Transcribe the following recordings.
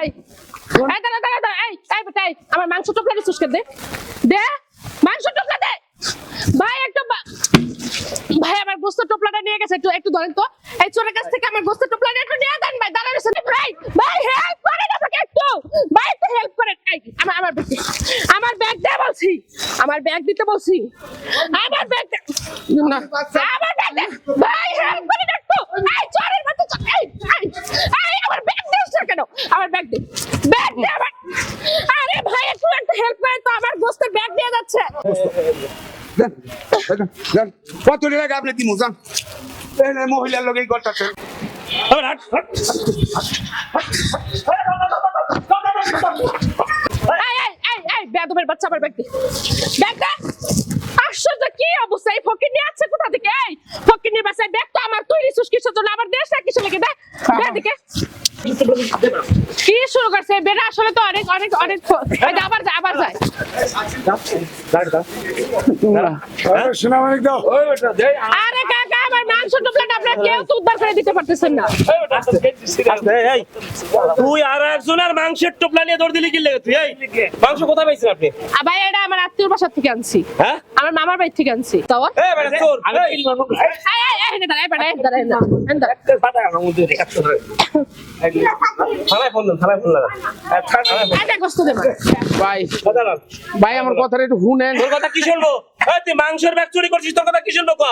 এই দাঁড়া দাঁড়া দাঁড়া, এই এই আমার মাংস টুকরা দে? দে, মাংস টুকরা দে। ভাই, একটা ভাই, আমার গোস্ত নিয়ে গেছে, একটু একটু ধরেন তো। এই চোরের কাছ থেকে আমার গোস্ত একটু নিয়ে দেন ভাই ভাই। ভাই হেল্প করেন আমাকে একটু। ভাই, একটু হেল্প করেন। এই, আমার আমার ব্যাগ আমার ব্যাগ দে বলছি। আমার ব্যাগ দিতে বলছি। আমার ব্যাগ দে। আমার ব্যাগ ভাই হেল্প করেন একটু এই চোরের বাচ্চা চোর এই এই এই আমার ব্যাগ দে কেন আমার ব্যাগ দে। ব্যাগ দে আমার। আরে ভাই একটু একটু হেল্প করেন তো আমার গোস্তের ব্যাগ দিয়ে যাচ্ছে। কত টাকা আপনি দিমু যান। এই মহিলার লোক এই করতেছেন এই এই এই এই বাচ্চা আমার ব্যাগ দে। ব্যাগ দে আশ্চর্য কি অবস্থা এই ফকির নিয়ে আছে কোথা থেকে এই ফকির নিয়ে বাসায় ব্যাগ তো আমার তুই রিসুস কিসের জন্য আমার দেশ না কিসের লেগে দে দে দিকে কি শুরু করছে? বেটা আসলে তো অনেক অনেক অনেক আবার যায় আবার যায়। সোনামানিক দাও। আরে মাংস টুকরাটা আপনারা কেউ তো উদ্ধার করে দিতে পারতেছেন না। তুই আর একজনের মাংসের টোপলা নিয়ে দৌড় দিলি কি লেগে? তুই এই মাংস কোথায় পাইছেন আপনি? আর ভাই এটা আমার আত্মীয় বাসার থেকে আনছি। হ্যাঁ? আমার মামার বাড়ি থেকে আনছি। তাও এই বেটা চোর এই। এই বেটা থানায় ফোন দেন থানায় ফোন লাগা থানায়। ভাই আমার কথাটা একটু শুনেন। তোর কথা কি শুনব? তুই মাংসের ব্যাগ চুরি করছিস তোর কথা কি শুনব ক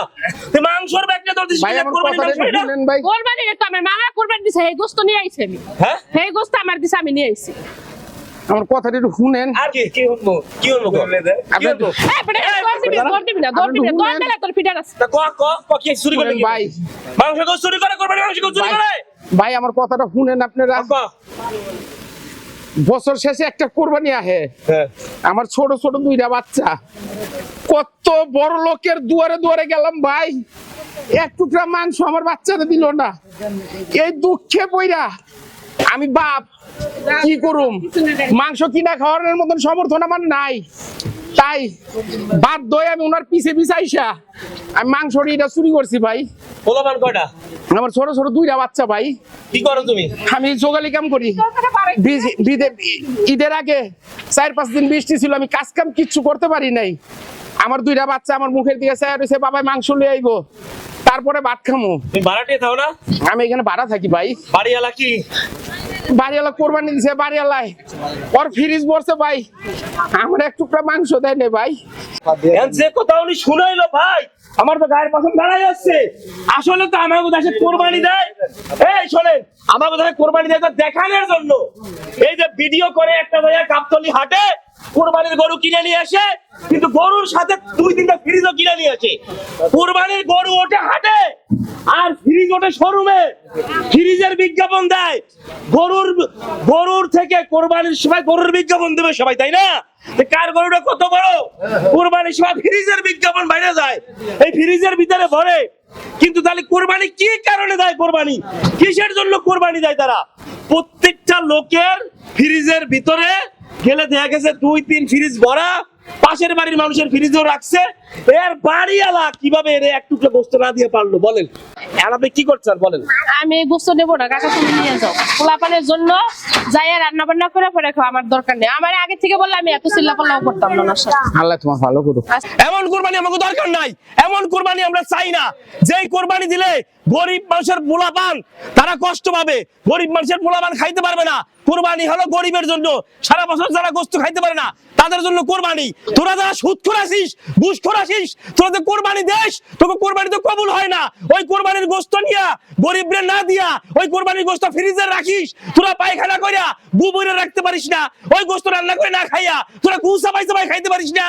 তুই মাংসের ব্যাগ নিয়ে দৌড় দিছিস ভাই আমার কোরবানির কথাটা মাংস? একটু শুনেন ভাই। কোরবানি রে তো আমার মামা কোরবানি দিছে এই গোস্ত নিয়ে আইছি আমি। হ্যাঁ? এই গোস্ত আমার দিছে আমি নিয়ে আইছি। আমার কথাটা একটু শুনেন। আর কি কি কি তা মাংস চুরি করে কোরবানি মাংস চুরি করে? ভাই আমার কথাটা শুনেন আপনারা। বছর শেষে একটা কোরবানি আহে। হ্যাঁ। আমার ছোট ছোট দুইটা বাচ্চা। কত বড় লোকের দুয়ারে দুয়ারে গেলাম ভাই। এক টুকরা মাংস আমার বাচ্চারা দিল না। এই দুঃখে পইরা আমি বাপ কি করুম? মাংস কিনা খাওয়ানোর মতন সমর্থন আমার নাই। তাই বাধ্য হয়ে আমি ওনার পিছে পিছে আইসা আমি মাংস এটা চুরি করছি ভাই। পোলাপান কয়টা? আমার ছোট ছোট দুইটা বাচ্চা ভাই। কি করো তুমি? আমি যোগালি কাম করি। ঈদের আগে চার পাঁচ দিন বৃষ্টি ছিল আমি কাজ কাম কিচ্ছু করতে পারি নাই। আমার দুইটা বাচ্চা আমার মুখের দিকে চাই রয়েছে বাবা মাংস লিয়ে আইবো। তারপরে ভাত খামো। তুমি ভাড়াটিয়ে থাও না? আমি এখানে ভাড়া থাকি ভাই। বাড়িওয়ালা কি? বাড়িওয়ালা কোরবানি দিছে বাড়িওয়ালায়। ওর ফ্রিজ বসছে ভাই। আমার এক টুকরা মাংস দেয় না ভাই। যে কথা উনি শুনাইলো ভাই? আমার তো গায়ের পছন্দ দাঁড়াই যাচ্ছে। আসলে তো দেশে কোরবানি দেয়। এই শোনেন দেশে কোরবানি দেয় তো দেখানোর জন্য। এই যে ভিডিও করে একটা ভাইয়া কাপতলি হাটে কোরবানির গরু কিনে নিয়ে আসে, কিন্তু গরুর সাথে দুই তিনটা ফ্রিজও কিনে নিয়ে আসে। কোরবানির গরু ওঠে হাটে, আর ফ্রিজ ওঠে শোরুমে। ফ্রিজের বিজ্ঞাপন দেয়। গরুর গরুর থেকে কোরবানির সময় গরুর বিজ্ঞাপন দেবে সবাই, তাই না? কার গরুটা কত বড়? কোরবানির সময় ফ্রিজের বিজ্ঞাপন বাইরে যায়। এই ফ্রিজের ভিতরে ভরে। কিন্তু তাহলে কোরবানি কি কারণে দেয় কোরবানি? কিসের জন্য কোরবানি দেয় তারা? প্রত্যেকটা লোকের ফ্রিজের ভিতরে গেলে দেখা গেছে দুই তিন ফ্রিজ ভরা পাশের বাড়ির মানুষের ফ্রিজও রাখছে। এর বাড়িওয়ালা কীভাবে এর এক টুকরো গোস্ত না দিয়ে পারল? বলেন। আর আপনি কি করছেন? বলেন। আমি গোস্ত নেব না কাকা তুমি নিয়ে যাও। পোলাপানের জন্য যাই রান্না বান্না করে পরে খাও আমার দরকার নেই। আমার আগে থেকে বললে আমি এত চিল্লা পাল্লাও করতাম না আল্লাহ তোমার ভালো করুক। এমন কোরবানি আমাকে দরকার নাই। এমন কোরবানি আমরা চাই না। যেই কোরবানি দিলে গরিব মানুষের পোলাপান তারা কষ্ট পাবে। গরিব মানুষের পোলাপান খাইতে পারবে না। কোরবানি হলো গরিবের জন্য। সারা বছর যারা গোস্ত খাইতে পারে না তাদের জন্য কোরবানি। তোরা যারা সুদ আসিস ঘুষ আসিস? তোরা কোরবানি দেশ তোকে কোরবানি তো কবুল হয় না। ওই কোরবানির গোস্ত নিয়া, গরিবরে না দিয়া, ওই কোরবানির গোস্ত ফ্রিজে রাখিস। তোরা পায়খানা কইরা বুবুরে রাখতে পারিস না। ওই গোস্ত রান্না করে না খাইয়া, তোরা কুসা পাইসা পাই খাইতে পারিস না।